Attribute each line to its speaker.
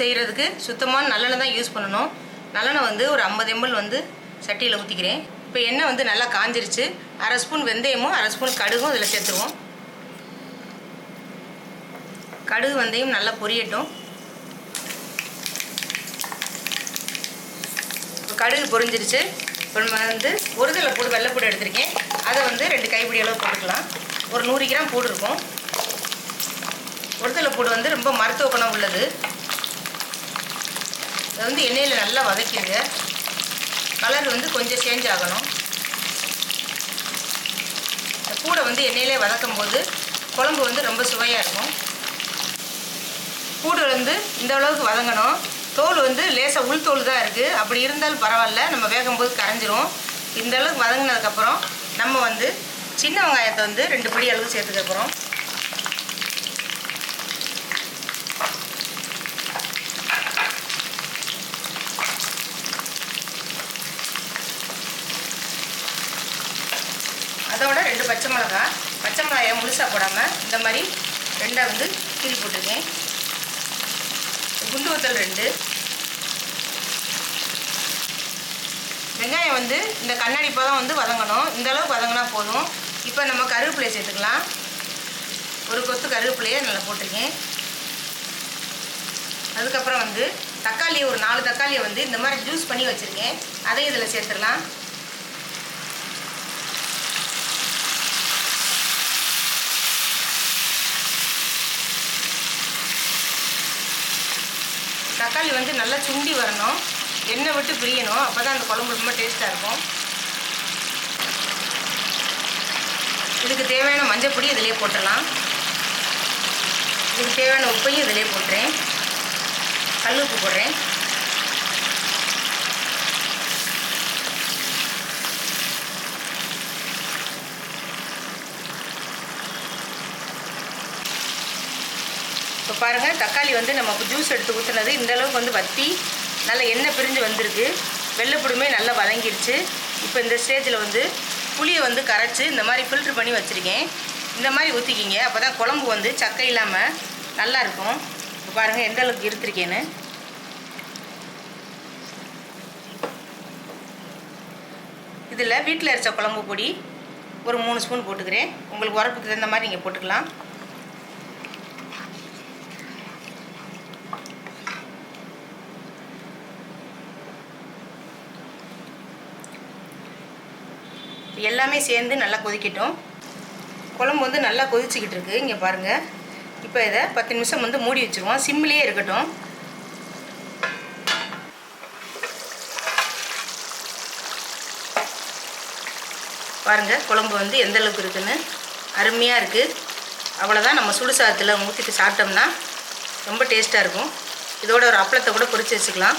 Speaker 1: செய்கிறதுக்கு சுத்தமான நல்லெண்ணெய் தான் யூஸ் பண்ணணும். நல்லெண்ணெய் வந்து ஒரு ஐம்பது எம்எல் வந்து சட்டியில் ஊற்றிக்கிறேன் இப்போ எண்ணெய் வந்து நல்லா காஞ்சிருச்சு. அரை ஸ்பூன் வெந்தயமும் அரை ஸ்பூன் கடுகும் இதில் சேர்த்துருவோம். கடுகு வெந்தயம் நல்லா பொரியட்டும். இப்போ கடுகு பொரிஞ்சிருச்சு. இப்போ நம்ம வந்து ஒரு தலை பூடு வெள்ளைப்பூடு எடுத்திருக்கேன். அதை வந்து ரெண்டு கைப்பிடி அளவு போட்டுக்கலாம். ஒரு நூறு கிராம் பூடு இருக்கும். ஒரு தலை பூடு வந்து ரொம்ப மருத்துவ குணம் உள்ளது. அதை வந்து எண்ணெயில் நல்லா வதக்கிடுங்க. கலர் வந்து கொஞ்சம் சேஞ்ச் ஆகணும். இந்த வந்து எண்ணெயிலே வதக்கும் போது குழம்பு வந்து ரொம்ப சுவையாக இருக்கும். கூடு வந்து இந்த அளவுக்கு வதங்கணும். தோல் வந்து லேசாக உள் தோல் தான் இருக்குது அப்படி இருந்தாலும் பரவாயில்ல. நம்ம வேகும்போது கரைஞ்சிரும். இந்த அளவுக்கு வதங்கினதுக்கப்புறம் நம்ம வந்து சின்ன வெங்காயத்தை வந்து ரெண்டு படி அளவு சேர்த்துக்க போகிறோம் அதோட ரெண்டு பச்சை மிளகா பச்சை மிளகாயை முழுசாக போடாமல் இந்த மாதிரி ரெண்டாக வந்து கீறி போட்டிருக்கேன். குண்டு வத்தல் ரெண்டு. வெங்காயம் வந்து இந்த கண்ணாடி பதம் வந்து வதங்கணும். இந்த அளவுக்கு வதங்கினா போதும். இப்போ நம்ம கருவேப்பிலையை சேர்த்துக்கலாம். ஒரு கொத்து கருவேப்பிலையை நல்லா போட்டிருக்கேன். அதுக்கப்புறம் வந்து தக்காளி ஒரு நாலு தக்காளியை வந்து இந்த மாதிரி ஜூஸ் பண்ணி வச்சுருக்கேன். அதையும் இதில் சேர்த்துடலாம். தக்காளி வந்து நல்லா சுண்டி வரணும். எண்ணெய் விட்டு பிரியணும். அப்போ தான் அந்த குழம்பு ரொம்ப டேஸ்ட்டாக இருக்கும். இதுக்கு தேவையான மஞ்சப்பொடி இதிலே போட்டுடலாம். இதுக்கு தேவையான உப்பையும் இதிலே போட்டுறேன். கல் உப்பு போடுறேன். இப்போ பாருங்கள் தக்காளி வந்து நம்ம ஜூஸ் எடுத்து ஊற்றுனது இந்த அளவுக்கு வந்து வத்தி நல்லா எண்ணெய் பிரிஞ்சு வந்திருக்கு. வெள்ளைப்புடுமே நல்லா வதங்கிடுச்சு. இப்போ இந்த ஸ்டேஜில் வந்து புளியை வந்து கரைச்சி இந்த மாதிரி ஃபில்ட்ரு பண்ணி வச்சுருக்கேன். இந்த மாதிரி ஊற்றிக்கிங்க அப்போ தான் குழம்பு வந்து சக்கை இல்லாமல் நல்லாயிருக்கும் இப்போ பாருங்கள் எந்த அளவுக்கு இருத்திருக்கேன்னு இதில் வீட்டில் அரைச்ச குழம்பு பொடி ஒரு மூணு ஸ்பூன் போட்டுக்கிறேன். உங்களுக்கு உரப்புக்கு தகுந்த மாதிரி நீங்கள் போட்டுக்கலாம். எல்லாமே சேர்ந்து நல்லா கொதிக்கட்டும். குழம்பு வந்து நல்லா கொதிச்சுக்கிட்டு இருக்குது இங்கே பாருங்கள் இப்போ இதை பத்து நிமிஷம் வந்து மூடி வச்சுருவோம். சிம்மிலே இருக்கட்டும். பாருங்கள் குழம்பு வந்து எந்த அளவுக்கு இருக்குதுன்னு அருமையாக இருக்குது அவ்வளோதான் நம்ம சுடு சாதத்தில் ஊற்றிட்டு சாப்பிட்டோம்னா ரொம்ப டேஸ்ட்டாக இருக்கும். இதோட ஒரு அப்பளத்தை கூட பொறிச்சு வச்சுக்கலாம்.